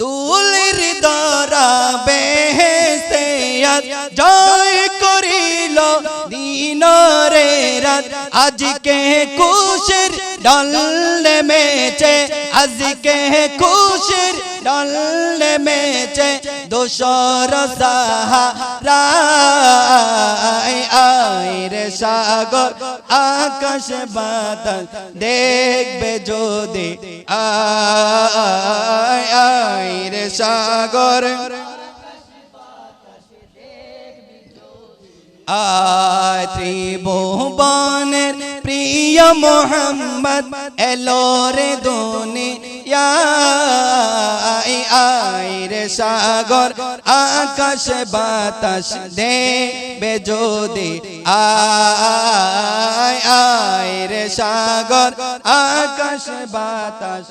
দুলির দরা বেহেস্তে জয় করিল দিনরে রাত। আজকে খুশির ডল নেমেছে, আজকে খুশির ডল নেমেছে, দোসর সাহারা আইরে সাগর, আকাশ বাতাস দেখবে যদি আইরে সাগর। ত্রিভুবনের প্রিয় মোহাম্মদ রে দুনিয়া আইরে সাগর, আকাশ বাতাস দেবে যদি। আয় আইরে সাগর, আকাশ বাতাস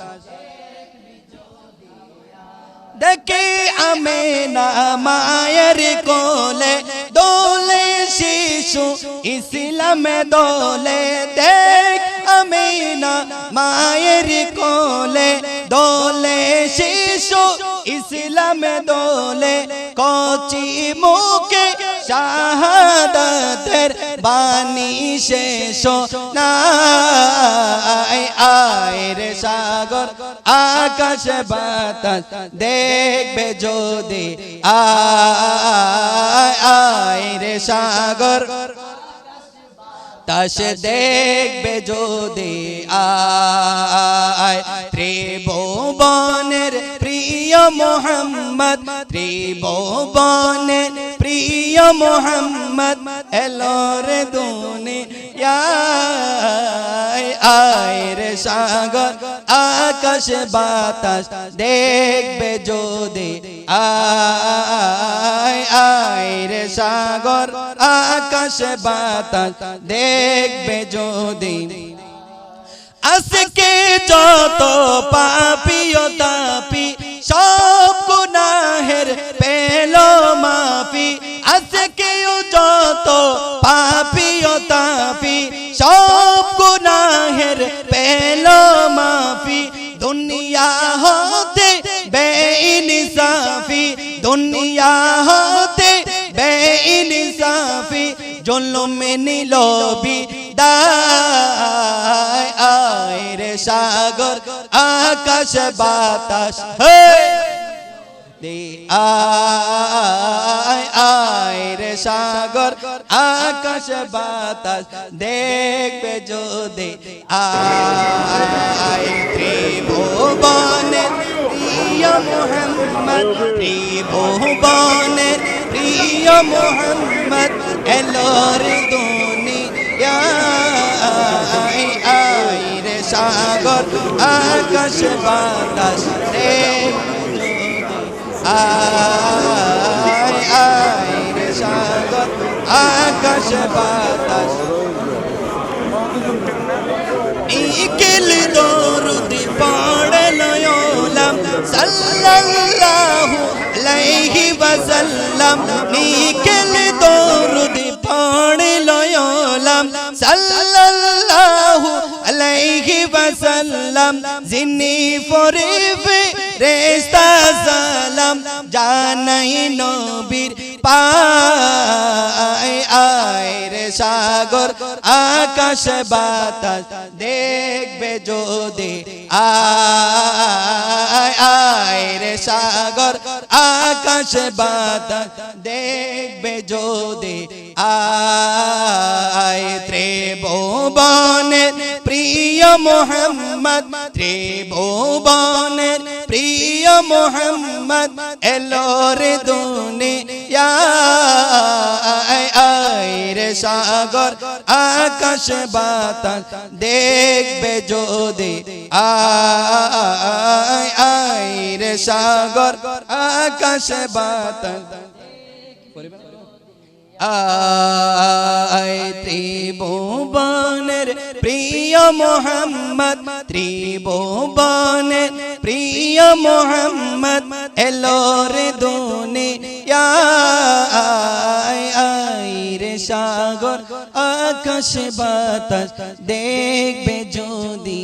দেখে আমি না মায়ের কোলে দোলে শিশু ইসলামে দোলে। দেখ আমি না মায়ের কোলে দোলে শিশু ইসলামে দোলে। কচি মুখে শাহাদাতের বাণী শেষ নাই। আয় রে সাগর, আকাশ, বাতাস দেখবে যদি। আয় আয় রে সাগর, তাস দেখবে যদি। আয় ত্রিভুবনের প্রিয় মোহাম্মদ ত্রিভুবনের প্রিয় মোহাম্মদ এলোর দুনিয়া আয় রে সাগর, আকাশ বাতাস দেখবে যদি আয় রে সাগর, আকাশ বাতাস দেখবে যদি। আজকে যত পাপি ও তাপি সব গুনাহের পেল মাফি, আজকে যত পাপি ও তাপি, সব গুনাহের পেল মাফি, দুনিয়া হতে বেইনসাফি, দুনিয়া হতে বেইনসাফি, জুলুমে নিল বিদায় আয় রে সাগর, আকাশ, বাতাস আয় আয় রে সাগর, আকাশ, বাতাস, দেখবে যদি আয়। ত্রিভুবনের প্রিয় মোহাম্মদ ত্রিভুবনের প্রিয় মোহাম্মদ এলোর দুনিয়া। আকাশ বাতাস দেখবে আয় আয় রে সাগর, আকাশ বাতাস। ইকিল দরুদি পড়ে লয়োলাম সাল্লাল্লাহু আলাইহি ওয়াসাল্লাম নিকিল যিনি ফরিফে রেস্তা সালাম, জানাই নবীর পায় আয় রে সাগর, আকাশ বাতাস দেখবে যদি, আয় আয় রে সাগর, আকাশ বাতাস দেখবে যদি ত্রিভুবনের প্রিয় মোহাম্মদ ত্রিভুবনের প্রিয় মোহাম্মদ এলোর দুনিয়া আয় রে সাগর, আকাশ বাতাস, দেখবে যদি আয় সাগর, আকাশ বাতাস। আয় ত্রিভুবনের প্রিয় মোহাম্মদ ত্রিভুবনের প্রিয় মোহাম্মদ এলোর দুনিয়া আয় আয় রে সাগর, আকাশ বাতাস দেখবে যদি